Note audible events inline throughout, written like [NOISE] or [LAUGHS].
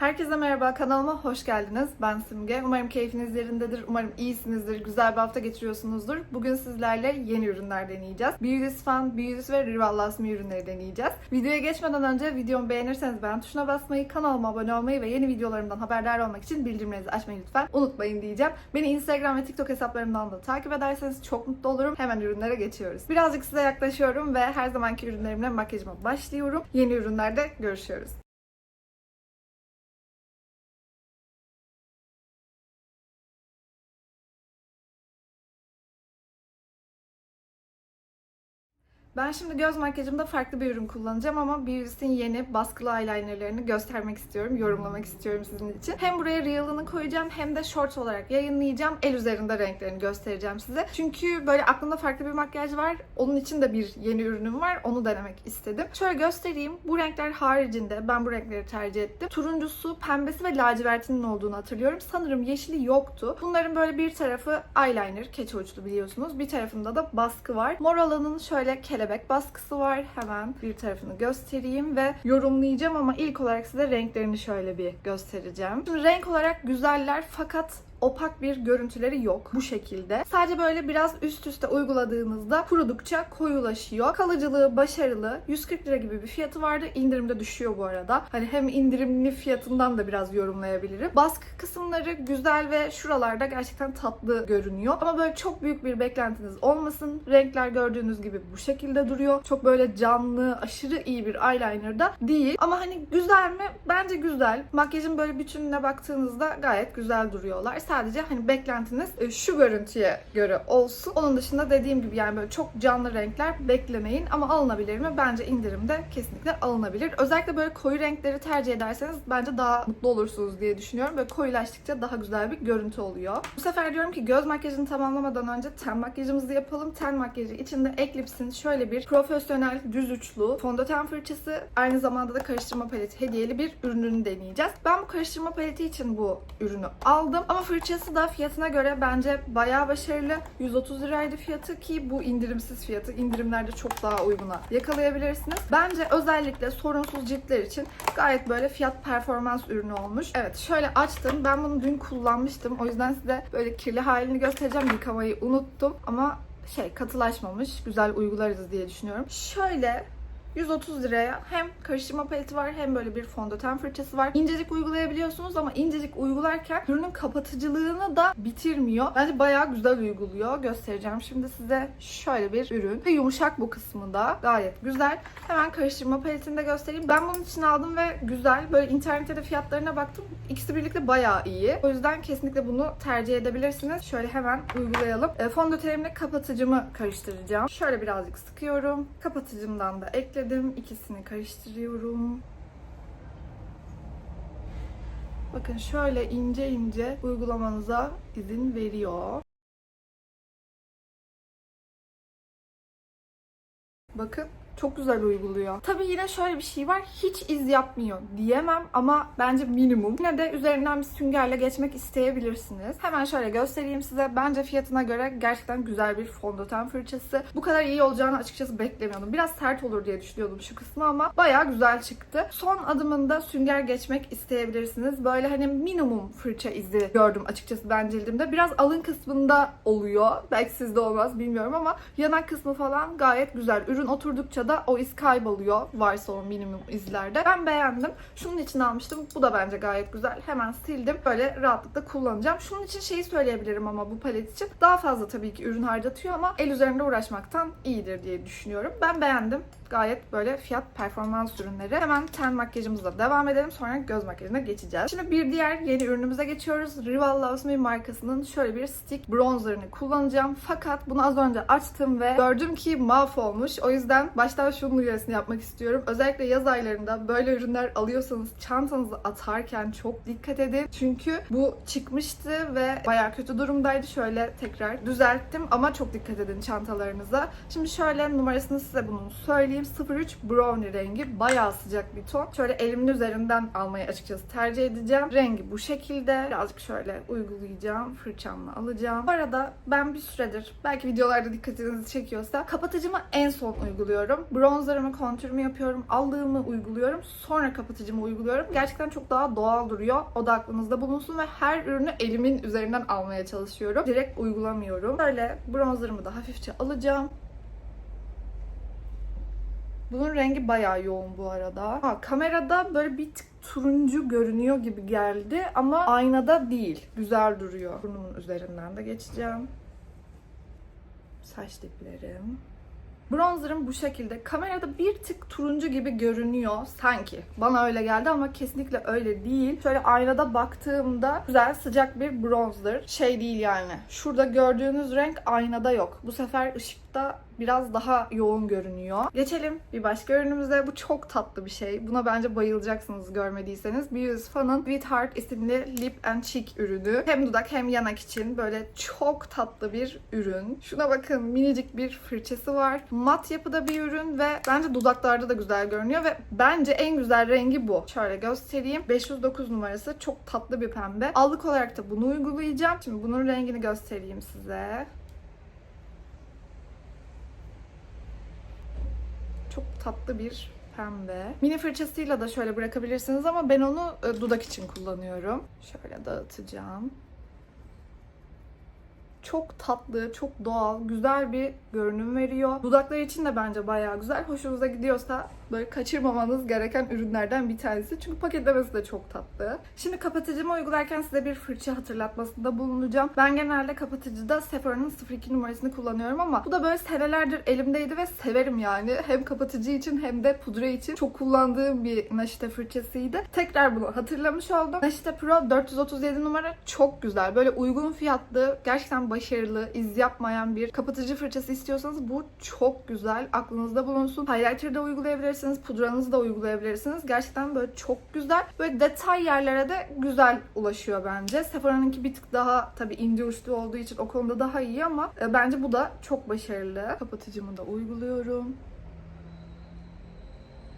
Herkese merhaba, kanalıma hoş geldiniz. Ben Simge. Umarım keyfiniz yerindedir, umarım iyisinizdir, güzel bir hafta geçiriyorsunuzdur. Bugün sizlerle yeni ürünler deneyeceğiz. Beauty's Fan, Beauty's ve Rival Lasmi ürünleri deneyeceğiz. Videoya geçmeden önce videomu beğenirseniz beğen tuşuna basmayı, kanalıma abone olmayı ve yeni videolarımdan haberdar olmak için bildirimlerinizi açmayı lütfen unutmayın diyeceğim. Beni Instagram ve TikTok hesaplarımdan da takip ederseniz çok mutlu olurum. Hemen ürünlere geçiyoruz. Birazcık size yaklaşıyorum ve her zamanki ürünlerimle makyajıma başlıyorum. Yeni ürünlerde görüşüyoruz. Ben şimdi göz makyajımda farklı bir ürün kullanacağım ama Beauty's'in yeni baskılı eyelinerlarını göstermek istiyorum, yorumlamak istiyorum sizin için. Hem buraya Real'ını koyacağım hem de short olarak yayınlayacağım. El üzerinde renklerini göstereceğim size. Çünkü böyle aklımda farklı bir makyaj var. Onun için de bir yeni ürünüm var. Onu denemek istedim. Şöyle göstereyim. Bu renkler haricinde ben bu renkleri tercih ettim. Turuncusu, pembesi ve lacivertinin olduğunu hatırlıyorum. Sanırım yeşili yoktu. Bunların böyle bir tarafı eyeliner, keçe uçlu biliyorsunuz. Bir tarafında da baskı var. Mor olanın şöyle kelebek baskısı var. Hemen bir tarafını göstereyim ve yorumlayacağım ama ilk olarak size renklerini şöyle bir göstereceğim. Şimdi renk olarak güzeller fakat opak bir görüntüleri yok bu şekilde. Sadece böyle biraz üst üste uyguladığınızda kurudukça koyulaşıyor. Kalıcılığı başarılı. 140 lira gibi bir fiyatı vardı. İndirimde düşüyor bu arada. Hani hem indirimli fiyatından da biraz yorumlayabilirim. Baskı kısımları güzel ve şuralarda gerçekten tatlı görünüyor. Ama böyle çok büyük bir beklentiniz olmasın. Renkler gördüğünüz gibi bu şekilde duruyor. Çok böyle canlı, aşırı iyi bir eyeliner da değil. Ama hani güzel mi? Bence güzel. Makyajın böyle bütününe baktığınızda gayet güzel duruyorlar. Sadece hani beklentiniz e, şu görüntüye göre olsun. Onun dışında dediğim gibi yani böyle çok canlı renkler beklemeyin. Ama alınabilir mi? Bence indirimde kesinlikle alınabilir. Özellikle böyle koyu renkleri tercih ederseniz bence daha mutlu olursunuz diye düşünüyorum. Böyle koyulaştıkça daha güzel bir görüntü oluyor. Bu sefer diyorum ki göz makyajını tamamlamadan önce ten makyajımızı yapalım. Ten makyajı içinde Eclipse'in şöyle bir profesyonel düz uçlu fondöten fırçası aynı zamanda da karıştırma paleti hediyeli bir ürününü deneyeceğiz. Ben bu karıştırma paleti için bu ürünü aldım. Ama fırçası da fiyatına göre bence bayağı başarılı. 130 liraydı fiyatı ki bu indirimsiz fiyatı. indirimlerde çok daha uyguna yakalayabilirsiniz. Bence özellikle sorunsuz ciltler için gayet böyle fiyat performans ürünü olmuş. Evet şöyle açtım. Ben bunu dün kullanmıştım. O yüzden size böyle kirli halini göstereceğim. Yıkamayı unuttum ama şey katılaşmamış. Güzel uygularız diye düşünüyorum. Şöyle 130 liraya hem karıştırma paleti var hem böyle bir fondöten fırçası var. İncecik uygulayabiliyorsunuz ama incecik uygularken ürünün kapatıcılığını da bitirmiyor. Bence bayağı güzel uyguluyor. Göstereceğim şimdi size şöyle bir ürün. Ve yumuşak bu kısmı da gayet güzel. Hemen karıştırma paletini de göstereyim. Ben bunun için aldım ve güzel. Böyle internette de fiyatlarına baktım. İkisi birlikte bayağı iyi. O yüzden kesinlikle bunu tercih edebilirsiniz. Şöyle hemen uygulayalım. E, fondötenimle kapatıcımı karıştıracağım. Şöyle birazcık sıkıyorum. Kapatıcımdan da ekledim. İkisini karıştırıyorum. Bakın şöyle ince ince uygulamanıza izin veriyor. Bakın çok güzel uyguluyor. Tabii yine şöyle bir şey var. Hiç iz yapmıyor diyemem ama bence minimum. Yine de üzerinden bir süngerle geçmek isteyebilirsiniz. Hemen şöyle göstereyim size. Bence fiyatına göre gerçekten güzel bir fondöten fırçası. Bu kadar iyi olacağını açıkçası beklemiyordum. Biraz sert olur diye düşünüyordum şu kısmı ama bayağı güzel çıktı. Son adımında sünger geçmek isteyebilirsiniz. Böyle hani minimum fırça izi gördüm açıkçası ben cildimde. Biraz alın kısmında oluyor. Belki sizde olmaz bilmiyorum ama yanak kısmı falan gayet güzel. Ürün oturdukça da o iz kayboluyor. Varsa o minimum izlerde. Ben beğendim. Şunun için almıştım. Bu da bence gayet güzel. Hemen sildim. Böyle rahatlıkla kullanacağım. Şunun için şeyi söyleyebilirim ama bu palet için. Daha fazla tabii ki ürün harcatıyor ama el üzerinde uğraşmaktan iyidir diye düşünüyorum. Ben beğendim gayet böyle fiyat performans ürünleri. Hemen ten makyajımızla devam edelim. Sonra göz makyajına geçeceğiz. Şimdi bir diğer yeni ürünümüze geçiyoruz. Rival Loves Me markasının şöyle bir stick bronzerını kullanacağım. Fakat bunu az önce açtım ve gördüm ki mahvolmuş. O yüzden baştan şunun uyarısını yapmak istiyorum. Özellikle yaz aylarında böyle ürünler alıyorsanız çantanızı atarken çok dikkat edin. Çünkü bu çıkmıştı ve bayağı kötü durumdaydı. Şöyle tekrar düzelttim ama çok dikkat edin çantalarınıza. Şimdi şöyle numarasını size bunun söyleyeyim. Göstereyim. 03 Brownie rengi. Bayağı sıcak bir ton. Şöyle elimin üzerinden almayı açıkçası tercih edeceğim. Rengi bu şekilde. Birazcık şöyle uygulayacağım. Fırçamla alacağım. Bu arada ben bir süredir belki videolarda dikkatinizi çekiyorsa kapatıcımı en son uyguluyorum. Bronzerımı, kontürümü yapıyorum. Aldığımı uyguluyorum. Sonra kapatıcımı uyguluyorum. Gerçekten çok daha doğal duruyor. O da aklınızda bulunsun ve her ürünü elimin üzerinden almaya çalışıyorum. Direkt uygulamıyorum. Böyle bronzerımı da hafifçe alacağım. Bunun rengi bayağı yoğun bu arada. Ha, kamerada böyle bir tık turuncu görünüyor gibi geldi ama aynada değil. Güzel duruyor. Burnumun üzerinden de geçeceğim. Saç diplerim. Bronzerım bu şekilde. Kamerada bir tık turuncu gibi görünüyor sanki. Bana öyle geldi ama kesinlikle öyle değil. Şöyle aynada baktığımda güzel sıcak bir bronzer. Şey değil yani. Şurada gördüğünüz renk aynada yok. Bu sefer ışıkta biraz daha yoğun görünüyor. Geçelim bir başka ürünümüze. Bu çok tatlı bir şey. Buna bence bayılacaksınız görmediyseniz. Beauty Fun'ın Sweetheart isimli lip and cheek ürünü. Hem dudak hem yanak için böyle çok tatlı bir ürün. Şuna bakın minicik bir fırçası var. Mat yapıda bir ürün ve bence dudaklarda da güzel görünüyor ve bence en güzel rengi bu. Şöyle göstereyim. 509 numarası çok tatlı bir pembe. Allık olarak da bunu uygulayacağım. Şimdi bunun rengini göstereyim size. Çok tatlı bir pembe. Mini fırçasıyla da şöyle bırakabilirsiniz ama ben onu e, dudak için kullanıyorum. Şöyle dağıtacağım. Çok tatlı, çok doğal, güzel bir görünüm veriyor. Dudaklar için de bence bayağı güzel. Hoşunuza gidiyorsa böyle kaçırmamanız gereken ürünlerden bir tanesi. Çünkü paketlemesi de çok tatlı. Şimdi kapatıcımı uygularken size bir fırça hatırlatmasında bulunacağım. Ben genelde kapatıcıda Sephora'nın 02 numarasını kullanıyorum ama bu da böyle senelerdir elimdeydi ve severim yani. Hem kapatıcı için hem de pudra için çok kullandığım bir Naşite fırçasıydı. Tekrar bunu hatırlamış oldum. Naşite Pro 437 numara çok güzel. Böyle uygun fiyatlı, gerçekten başarılı, iz yapmayan bir kapatıcı fırçası istiyorsanız bu çok güzel. Aklınızda bulunsun. Highlighter da uygulayabilirsiniz, pudranızı da uygulayabilirsiniz. Gerçekten böyle çok güzel. Böyle detay yerlere de güzel ulaşıyor bence. Sephora'nınki bir tık daha tabii ince uçlu olduğu için o konuda daha iyi ama e, bence bu da çok başarılı. Kapatıcımı da uyguluyorum.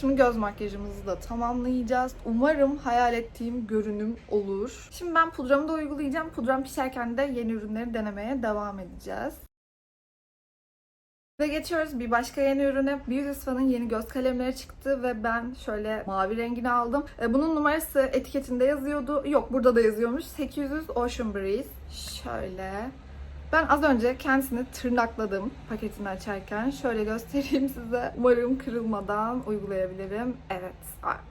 Şimdi göz makyajımızı da tamamlayacağız. Umarım hayal ettiğim görünüm olur. Şimdi ben pudramı da uygulayacağım. Pudram pişerken de yeni ürünleri denemeye devam edeceğiz. Ve geçiyoruz bir başka yeni ürüne. Beauty Span'ın yeni göz kalemleri çıktı ve ben şöyle mavi rengini aldım. E, Bunun numarası etiketinde yazıyordu. Yok burada da yazıyormuş. 800 Ocean Breeze. Şöyle. Ben az önce kendisini tırnakladım paketini açarken. Şöyle göstereyim [LAUGHS] size. Umarım kırılmadan uygulayabilirim. Evet.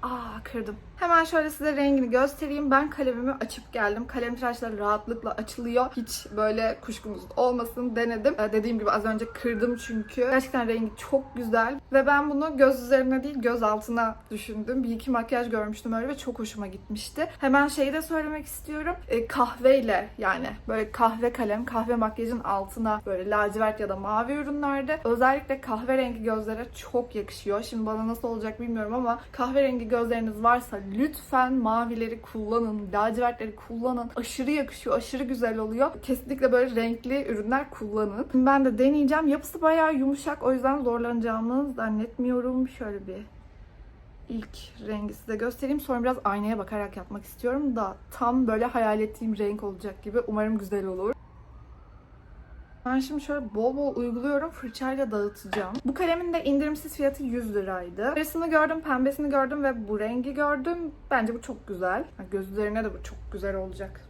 Aa, kırdım. Hemen şöyle size rengini göstereyim. Ben kalemimi açıp geldim. Kalem tıraşları rahatlıkla açılıyor. Hiç böyle kuşkunuz olmasın denedim. Ee, dediğim gibi az önce kırdım çünkü. Gerçekten rengi çok güzel. Ve ben bunu göz üzerine değil göz altına düşündüm. Bir iki makyaj görmüştüm öyle ve çok hoşuma gitmişti. Hemen şeyi de söylemek istiyorum. Ee, kahveyle yani böyle kahve kalem, kahve makyajın altına böyle lacivert ya da mavi ürünlerde özellikle kahverengi gözlere çok yakışıyor. Şimdi bana nasıl olacak bilmiyorum ama kahverengi gözleriniz varsa lütfen mavileri kullanın, lacivertleri kullanın. Aşırı yakışıyor, aşırı güzel oluyor. Kesinlikle böyle renkli ürünler kullanın. Şimdi ben de deneyeceğim. Yapısı bayağı yumuşak o yüzden zorlanacağımı zannetmiyorum. Şöyle bir ilk rengi size göstereyim. Sonra biraz aynaya bakarak yapmak istiyorum da tam böyle hayal ettiğim renk olacak gibi. Umarım güzel olur. Ben şimdi şöyle bol bol uyguluyorum. Fırçayla dağıtacağım. Bu kalemin de indirimsiz fiyatı 100 liraydı. Sarısını gördüm, pembesini gördüm ve bu rengi gördüm. Bence bu çok güzel. Ha, Göz üzerine de bu çok güzel olacak.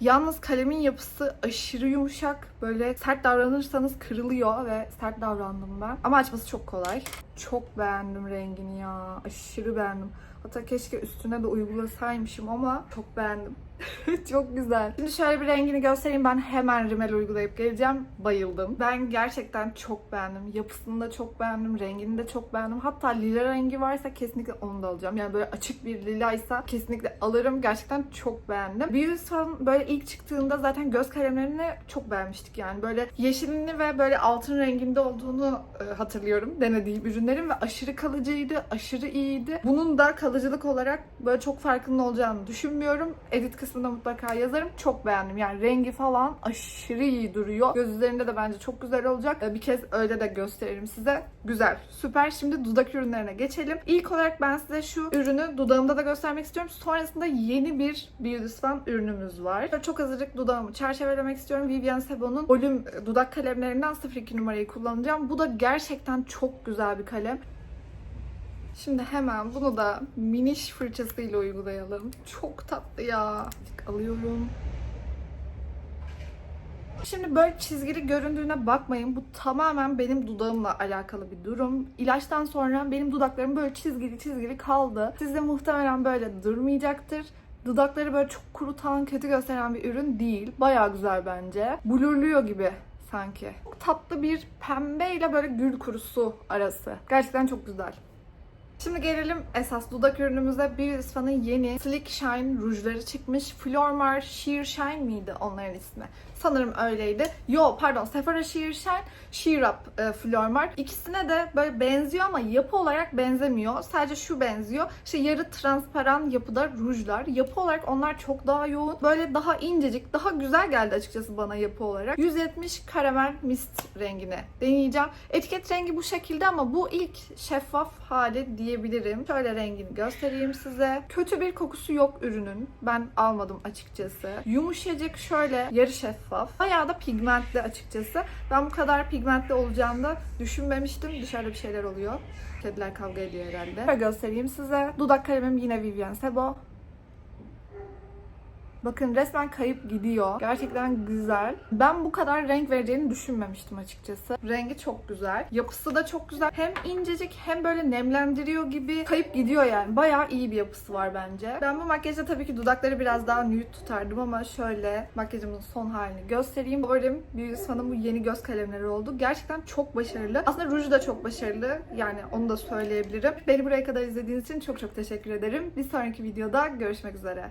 Yalnız kalemin yapısı aşırı yumuşak. Böyle sert davranırsanız kırılıyor ve sert davrandım ben. Ama açması çok kolay. Çok beğendim rengini ya. Aşırı beğendim. Hatta keşke üstüne de uygulasaymışım ama çok beğendim. [LAUGHS] çok güzel. Şimdi şöyle bir rengini göstereyim. Ben hemen rimel uygulayıp geleceğim. Bayıldım. Ben gerçekten çok beğendim. Yapısını da çok beğendim. Rengini de çok beğendim. Hatta lila rengi varsa kesinlikle onu da alacağım. Yani böyle açık bir lilaysa kesinlikle alırım. Gerçekten çok beğendim. Beauty Sun böyle ilk çıktığında zaten göz kalemlerini çok beğenmiştik yani. Böyle yeşilini ve böyle altın renginde olduğunu e, hatırlıyorum denediğim ürünlerin ve aşırı kalıcıydı, aşırı iyiydi. Bunun da kalıcılık olarak böyle çok farkının olacağını düşünmüyorum. Edit kısmı kısmında mutlaka yazarım. Çok beğendim. Yani rengi falan aşırı iyi duruyor. Göz üzerinde de bence çok güzel olacak. Ee, Bir kez öyle de gösteririm size. Güzel. Süper. Şimdi dudak ürünlerine geçelim. İlk olarak ben size şu ürünü dudağımda da göstermek istiyorum. Sonrasında yeni bir Beauty Span ürünümüz var. Çok azıcık dudağımı çerçevelemek istiyorum. Vivienne Sebon'un Volüm dudak kalemlerinden 02 numarayı kullanacağım. Bu da gerçekten çok güzel bir kalem. Şimdi hemen bunu da miniş fırçasıyla uygulayalım. Çok tatlı ya. Alıyorum. Şimdi böyle çizgili göründüğüne bakmayın. Bu tamamen benim dudağımla alakalı bir durum. İlaçtan sonra benim dudaklarım böyle çizgili çizgili kaldı. Sizde muhtemelen böyle durmayacaktır. Dudakları böyle çok kurutan, kötü gösteren bir ürün değil. Bayağı güzel bence. Blurluyor gibi sanki. Çok tatlı bir pembe ile böyle gül kurusu arası. Gerçekten çok güzel. Şimdi gelelim esas dudak ürünümüze. Beauty Span'ın yeni Slick Shine rujları çıkmış. Flormar Sheer Shine miydi onların ismi? Sanırım öyleydi. Yo pardon Sephora Sheer Shine, Sheer Up e, Flormar. İkisine de böyle benziyor ama yapı olarak benzemiyor. Sadece şu benziyor. İşte yarı transparan yapıda rujlar. Yapı olarak onlar çok daha yoğun. Böyle daha incecik, daha güzel geldi açıkçası bana yapı olarak. 170 karamel mist rengine deneyeceğim. Etiket rengi bu şekilde ama bu ilk şeffaf hali diyebilirim. Şöyle rengini göstereyim size. Kötü bir kokusu yok ürünün. Ben almadım açıkçası. Yumuşacık şöyle yarı şeffaf. Bayağı da pigmentli açıkçası. Ben bu kadar pigmentli olacağını da düşünmemiştim. Dışarıda bir şeyler oluyor. Kediler kavga ediyor herhalde. Şöyle göstereyim size. Dudak kalemim yine Vivienne Sebo. Bakın resmen kayıp gidiyor. Gerçekten güzel. Ben bu kadar renk vereceğini düşünmemiştim açıkçası. Rengi çok güzel. Yapısı da çok güzel. Hem incecik hem böyle nemlendiriyor gibi kayıp gidiyor yani. Bayağı iyi bir yapısı var bence. Ben bu makyajda tabii ki dudakları biraz daha nude tutardım ama şöyle makyajımın son halini göstereyim. Favorim Beauty Span'ın bu yeni göz kalemleri oldu. Gerçekten çok başarılı. Aslında ruju da çok başarılı. Yani onu da söyleyebilirim. Beni buraya kadar izlediğiniz için çok çok teşekkür ederim. Bir sonraki videoda görüşmek üzere.